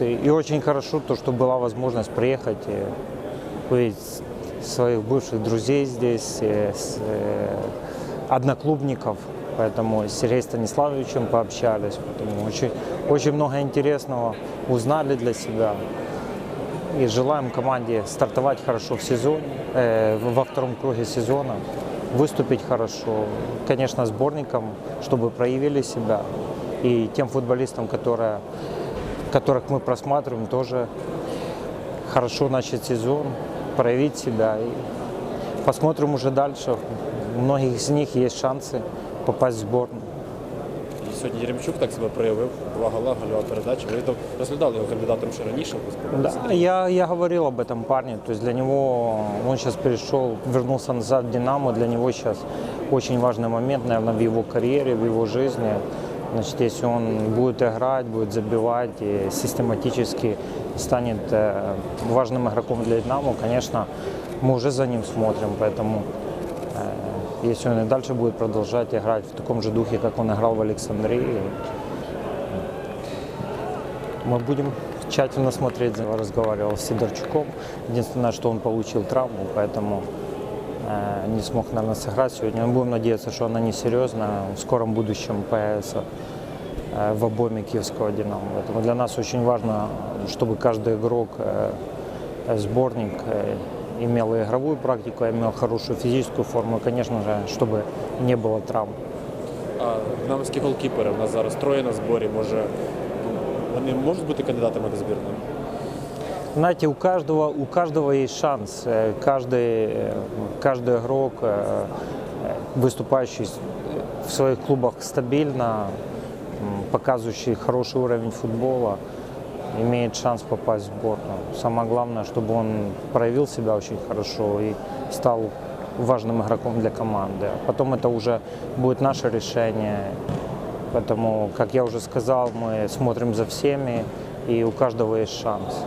И, очень хорошо то, что была возможность приехать и увидеть своих бывших друзей здесь, э, одноклубников. Поэтому с Сергеем Станиславовичем пообщались. Поэтому очень, очень много интересного узнали для себя. И желаем команде стартовать хорошо в сезоне, э, во втором круге сезона, выступить хорошо. Конечно, сборникам, чтобы проявили себя. И тем футболистам, которые, которых мы просматриваем, тоже хорошо начать сезон, проявить себя. И посмотрим уже дальше. У многих из них есть шансы попасть в сборную. І сьогодні Єремчук так себе проявив. Два гола, гольова передача. Ви то розглядали його кандидатом ще раніше. ви сподівалися? Да, я, я говорил об этом парне. То есть для него он сейчас перешел, вернулся назад в Динамо. Для него сейчас очень важный момент, наверное, в его карьере, в его жизни. Значит, если он будет играть, будет забивать и систематически станет э, важным игроком для Динамо, конечно, мы уже за ним смотрим. Поэтому э, если он и дальше будет продолжать играть в таком же духе, как он играл в Александрии, мы будем тщательно смотреть. Я разговаривал с Сидорчуком. Единственное, что он получил травму, поэтому не смог, наверное, сыграть сегодня. Мы будем надеяться, что она не серьезная. В скором будущем появится э, в обойме киевского «Динамо». Поэтому для нас очень важно, чтобы каждый игрок, э, э, сборник э, имел и игровую практику, имел хорошую физическую форму. И, конечно же, чтобы не было травм. А динамовські голкіпери у нас зараз троє на зборі. Може, ну, вони можуть бути кандидатами до збірної? Знаете, у каждого, у каждого есть шанс. Э, Каждый, э, каждый игрок, э, выступающий в своих клубах стабильно, показывающий хороший уровень футбола, имеет шанс попасть в сборную. Самое главное, чтобы он проявил себя очень хорошо и стал важным игроком для команды. А Потом это уже будет наше решение. Поэтому, как я уже сказал, мы смотрим за всеми, и у каждого есть шанс.